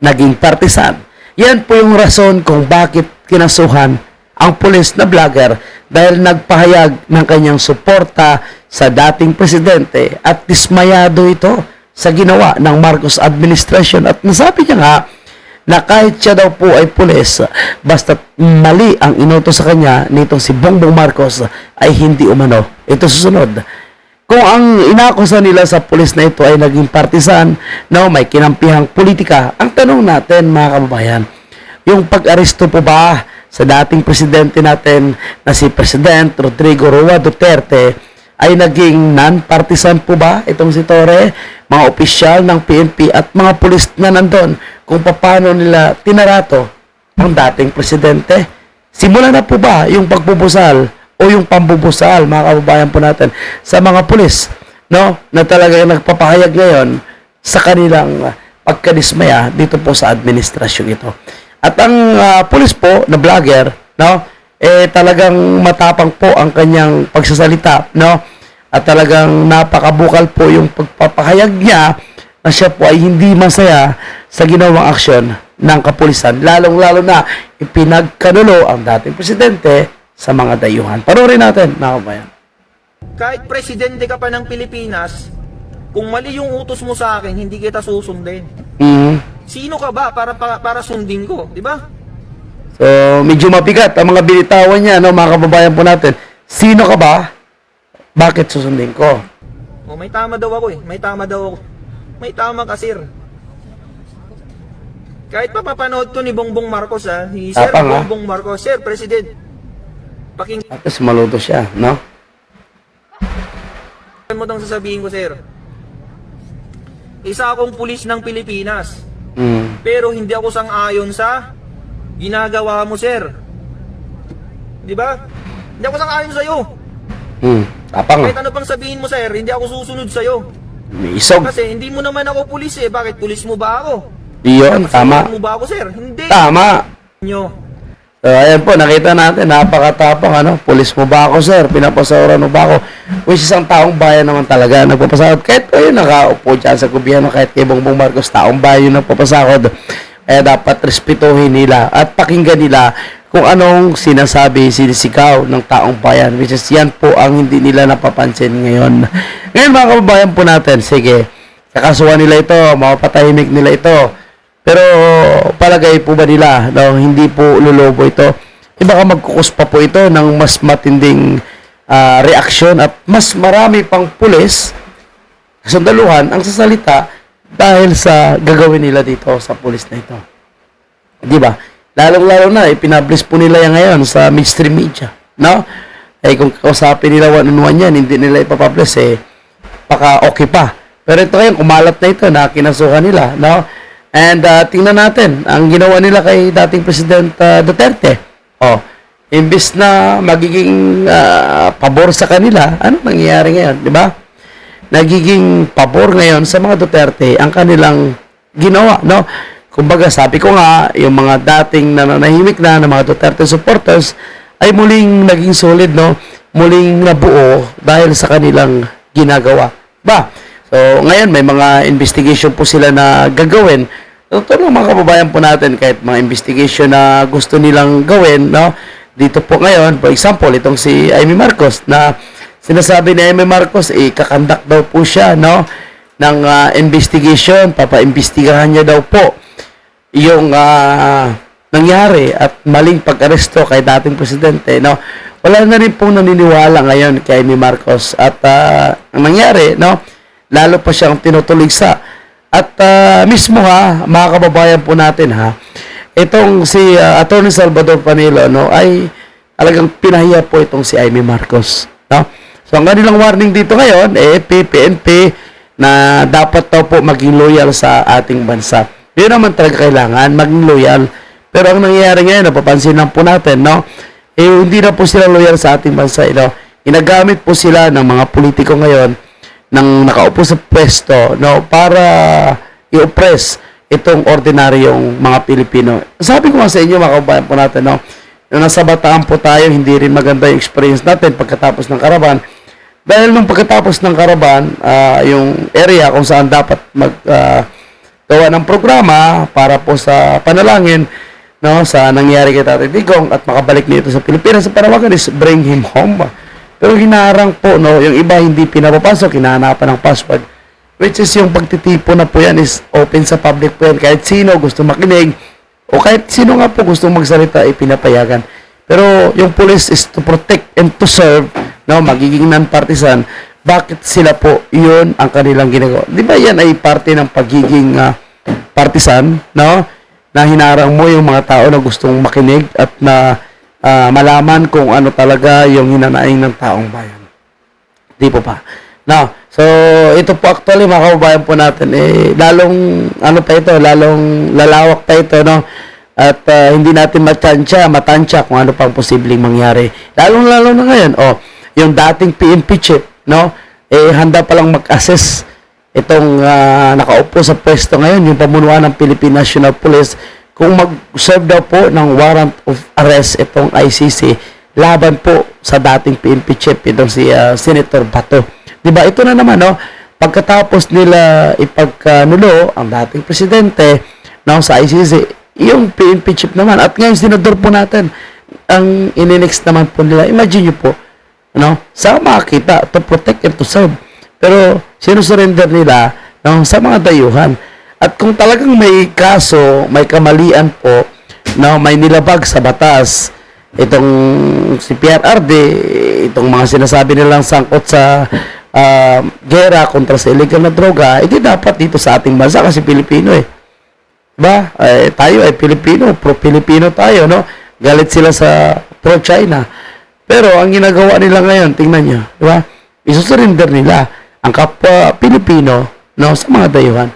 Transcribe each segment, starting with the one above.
naging partisan. Yan po yung rason kung bakit kinasuhan ang pulis na vlogger dahil nagpahayag ng kanyang suporta sa dating presidente at dismayado ito sa ginawa ng Marcos administration at nasabi niya nga na kahit siya daw po ay pulis, basta mali ang inoto sa kanya nitong si Bongbong Marcos ay hindi umano. Ito susunod. Kung ang inakusa nila sa pulis na ito ay naging partisan, no, may kinampihang politika, ang tanong natin mga kababayan, yung pag-aresto po ba sa dating presidente natin na si President Rodrigo Roa Duterte ay naging non-partisan po ba itong si Torre, mga opisyal ng PNP at mga pulis na nandun kung paano nila tinarato ang dating presidente? Simula na po ba yung pagbubusal o yung pambubusal, mga kababayan po natin, sa mga pulis, no, na talagang nagpapahayag ngayon sa kanilang pagkadismaya dito po sa administrasyon ito. At ang ah, pulis po na vlogger, no, eh talagang matapang po ang kanyang pagsasalita, no? At talagang napakabukal po yung pagpapahayag niya na siya po ay hindi masaya sa ginawang aksyon ng kapulisan, lalong-lalo na ipinagkanulo ang dating presidente sa mga dayuhan. Panoorin natin, mga kabayan. Kahit presidente ka pa ng Pilipinas, kung mali yung utos mo sa akin, hindi kita susundin. Mhm. Sino ka ba para para, para sundin ko, di ba? So, medyo mabigat ang mga binitawan niya, no, mga kababayan po natin. Sino ka ba? Bakit susundin ko? O may tama daw ako eh, may tama daw ako. May tama ka sir. Kahit pa papanood to ni Bongbong Marcos ha, ni Sir Tapang? Bongbong Marcos, Sir President. Pakinggan At least maluto siya, no? mo tong sasabihin ko sir. Isa akong pulis ng Pilipinas. Mm. Pero hindi ako sang-ayon sa ginagawa mo, sir. Di ba? Hindi ako sang-ayon sa'yo. Mm. Tapang, Kahit ano pang sabihin mo, sir, hindi ako susunod sa'yo. may isog. Kasi hindi mo naman ako pulis eh. Bakit pulis mo ba ako? Iyon, tama. Susunod mo ba ako, sir? Hindi. Tama. Nyo. So, ayan po, nakita natin, napakatapang, ano, pulis mo ba ako, sir? Pinapasawaran mo ba ako? Which is ang taong bayan naman talaga, nagpapasakot. Kahit yun, nakaupo dyan sa gobyerno, kahit kay Bongbong Marcos, taong bayan yung nagpapasakot. Kaya dapat respetuhin nila at pakinggan nila kung anong sinasabi, sinisigaw ng taong bayan. Which is yan po ang hindi nila napapansin ngayon. Ngayon mga kababayan po natin, sige, kakasuhan nila ito, mapapatahimik nila ito. Pero palagay po ba nila no, hindi po lulubo ito? E baka magkukus pa po ito ng mas matinding ah, reaksyon at mas marami pang pulis sandaluhan ang sasalita dahil sa gagawin nila dito sa pulis na ito. Di ba? Lalong-lalo na, ipinablish po nila yan ngayon sa mainstream media. No? Eh, kung kausapin nila one-on-one yan, hindi nila ipapublish, eh, baka okay pa. Pero ito ngayon, kumalat na ito na kinasuhan nila. No? And uh, tingnan natin, ang ginawa nila kay dating President uh, Duterte. Oh, imbis na magiging uh, pabor sa kanila, ano nangyayari ngayon, di ba? Nagiging pabor ngayon sa mga Duterte ang kanilang ginawa, no? Kumbaga, sabi ko nga, yung mga dating nananahimik na ng mga Duterte supporters ay muling naging solid, no? Muling nabuo dahil sa kanilang ginagawa. Ba? So, ngayon may mga investigation po sila na gagawin. Ito lang mga kababayan po natin kahit mga investigation na gusto nilang gawin, no? Dito po ngayon, for example, itong si Amy Marcos na sinasabi ni Amy Marcos, eh, kakandak daw po siya, no? ng ah, investigation, papaimbestigahan niya daw po yung ah, nangyari at maling pag-aresto kay dating presidente, no? Wala na rin pong naniniwala ngayon kay Amy Marcos at ah, ang nangyari, no? Lalo pa siyang tinutuligsa. At ah, mismo ha, mga kababayan po natin ha, itong si ah, Attorney Salvador Panilo, no, ay talagang pinahiya po itong si Amy Marcos, no? So ang kanilang warning dito ngayon, eh, PNP, na dapat daw po maging loyal sa ating bansa. Yun naman talaga kailangan, maging loyal. Pero ang nangyayari ngayon, napapansin lang po natin, no? Eh, hindi na po sila loyal sa ating bansa, you know? Inagamit po sila ng mga politiko ngayon ng nakaupo sa pwesto, no? Para i-oppress itong ordinaryong mga Pilipino. Sabi ko nga sa inyo, mga kababayan po natin, no? Nung nasa bataan po tayo, hindi rin maganda yung experience natin pagkatapos ng karaban. Dahil nung pagkatapos ng karaban, ah, yung area kung saan dapat mag, ah, gawa ng programa para po sa panalangin no sa nangyari kay Tatay Digong at makabalik nito sa Pilipinas sa panawagan is bring him home. Pero hinarang po no, yung iba hindi pinapapasok, hinahanapan ng password. Which is yung pagtitipo na po yan is open sa public po yan. Kahit sino gusto makinig o kahit sino nga po gusto magsalita ay pinapayagan. Pero yung police is to protect and to serve, no, magiging non-partisan. Bakit sila po yun ang kanilang ginagawa? Di ba yan ay parte ng pagiging ah, partisan, no? Na hinarang mo yung mga tao na gustong makinig at na ah, malaman kung ano talaga yung hinanaing ng taong bayan. Di po pa. Now, so ito po actually mga kababayan po natin eh lalong ano pa ito, lalong lalawak pa ito no. At ah, hindi natin matansya, matansya kung ano pang posibleng mangyari. Lalong lalo na ngayon, oh, yung dating PNP chief, no? Eh handa pa lang mag-assess itong ah, nakaupo sa pwesto ngayon, yung pamunuan ng Philippine National Police, kung mag-serve daw po ng warrant of arrest itong ICC laban po sa dating PNP chief, itong si ah, Senator Bato. 'Di ba? Ito na naman no, pagkatapos nila ipagkanulo ang dating presidente no, sa ICC, yung PNP chief naman at ngayon senador po natin ang ininext naman po nila. Imagine niyo po, no, sa makita to protect and to serve. Pero sinusurrender nila no, sa mga dayuhan. At kung talagang may kaso, may kamalian po, no, may nilabag sa batas, itong si PRRD, itong mga sinasabi nilang sangkot sa ah, gera kontra sa illegal na droga, hindi dapat dito sa ating bansa kasi Pilipino eh. Ba? Eh, tayo ay Pilipino, pro-Pilipino tayo, no? Galit sila sa pro-China. Pero ang ginagawa nila ngayon, tingnan nyo, di ba? Isusurrender nila ang kapwa Pilipino no, sa mga dayuhan.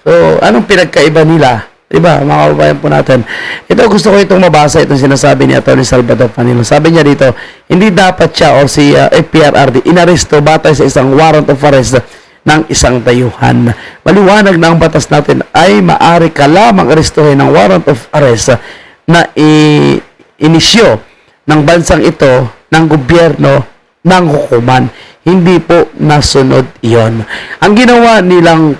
So, anong pinagkaiba nila? Di ba, mga kababayan po natin. Ito, gusto ko itong mabasa, itong sinasabi ni Atty. Salvador Panilo. Sabi niya dito, hindi dapat siya o si uh, FPRRD inaresto batay sa isang warrant of arrest ng isang dayuhan. Maliwanag na ang batas natin ay maari ka lamang arestuhin ng warrant of arrest na inisyo ng bansang ito ng gobyerno ng hukuman. Hindi po nasunod iyon. Ang ginawa nilang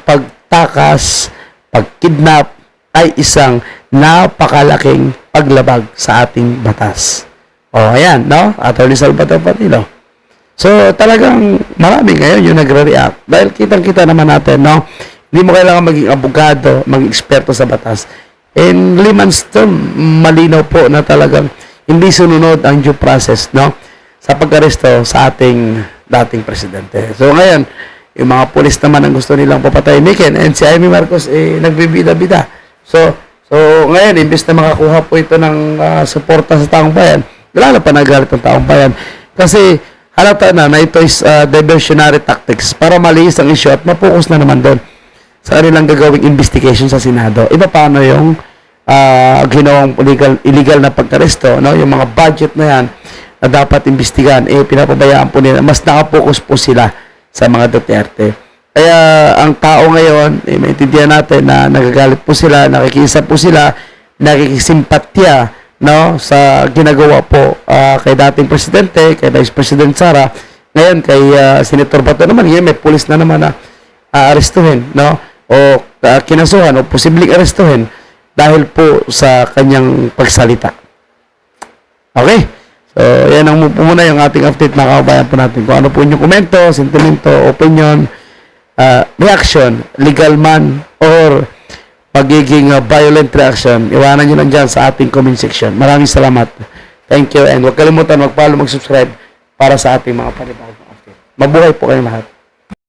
pagtakas, pagkidnap, ay isang napakalaking paglabag sa ating batas. O, ayan, no? Attorney Salvador Patilo. So, talagang marami ngayon yung nagre-react. Dahil kitang-kita naman natin, no? Hindi mo kailangan maging abogado, maging eksperto sa batas. In layman's term, malinaw po na talagang hindi sununod ang due process, no? Sa pag-aresto sa ating dating presidente. So, ngayon, yung mga pulis naman ang gusto nilang papatayin ni Ken and si Amy Marcos eh nagbibida-bida. So, so ngayon, imbes na makakuha po ito ng ah, suporta sa taong bayan, lalo pa nagalit ang taong bayan. Kasi halata na na ito is ah, diversionary tactics para maliis ang issue at mapokus na naman doon sa kanilang gagawing investigation sa Senado. Iba paano yung ah, ginawang illegal, illegal na pagkaresto, no? yung mga budget na yan na dapat imbestigahan, eh pinapabayaan po nila. Mas nakapokus po sila sa mga Duterte. Kaya ang tao ngayon, eh, maintindihan natin na nagagalit po sila, nakikisa po sila, nakikisimpatya no, sa ginagawa po ah, kay dating presidente, kay Vice President Sara. Ngayon, kay ah, Senator Bato naman, ngayon may pulis na naman na aarestuhin, no? O ah, kinasuhan o posibleng arestuhin dahil po sa kanyang pagsalita. Okay? So, yan ang muna yung ating update na kababayan po natin. Kung ano po inyong komento, sentimento, opinion, ah, reaction, legal man, or pagiging ah, violent reaction, iwanan nyo lang dyan sa ating comment section. Maraming salamat. Thank you and huwag kalimutan mag-follow, mag-subscribe para sa ating mga panibagong update. Mabuhay po kayong lahat.